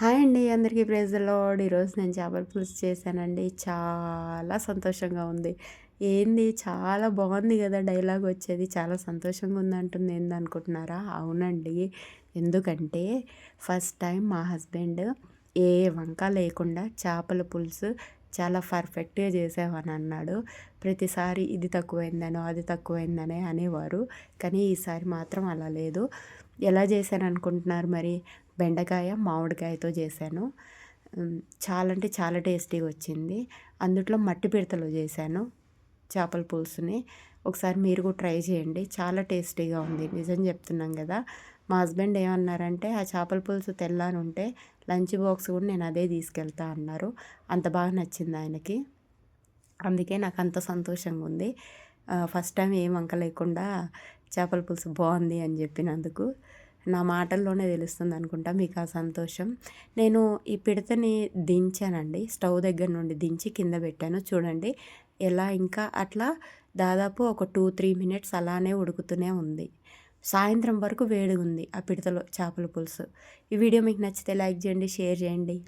Hi అండి అందరికీ praise load ఈరోజు నేను చేపల పులుసు చేశానండి. చాలా సంతోషంగా ఉంది. ఏంది చాలా బాగుంది కదా డైలాగ్ వచ్చేది. చాలా సంతోషంగా ఉంది అంటుంది. ఏంది అనుకుంటున్నారా? అవునండి. ఎందుకంటే ఫస్ట్ టైం మా హస్బెండ్ ఏ వంక లేకుండా చేపల పులుసు చాలా పర్ఫెక్ట్గా చేసావని అన్నాడు. ప్రతిసారి ఇది తక్కువైందనో అది తక్కువైందనే అనేవారు. కానీ ఈసారి మాత్రం అలా లేదు. ఎలా చేశాను అనుకుంటున్నారు మరి? బెండకాయ మామిడికాయతో చేశాను. చాలా అంటే చాలా టేస్టీగా వచ్చింది. అందుట్లో మట్టి పిడతలు చేశాను చేపల పులుసుని. ఒకసారి మీరు కూడా ట్రై చేయండి. చాలా టేస్టీగా ఉంది. నిజం చెప్తున్నాం కదా. మా హస్బెండ్ ఏమన్నారంటే ఆ చేపల పులుసు తెల్లని ఉంటే లంచ్ బాక్స్ కూడా నేను అదే తీసుకెళ్తా అన్నారు. అంత బాగా నచ్చింది ఆయనకి. అందుకే నాకు అంత సంతోషంగా ఉంది. ఫస్ట్ టైం ఏం వంక లేకుండా చేపల పులుసు బాగుంది అని చెప్పినందుకు. నా మాటల్లోనే తెలుస్తుంది అనుకుంటా మీకు ఆ సంతోషం. నేను ఈ పిడతని దించానండి. స్టవ్ దగ్గర నుండి దించి కింద పెట్టాను. చూడండి ఎలా ఇంకా అట్లా దాదాపు ఒక టూ త్రీ మినిట్స్ అలానే ఉడుకుతూనే ఉంది. సాయంత్రం వరకు వేడిగా ఉంది ఆ పిడతలో చేపల పులుసు. ఈ వీడియో మీకు నచ్చితే లైక్ చేయండి షేర్ చేయండి.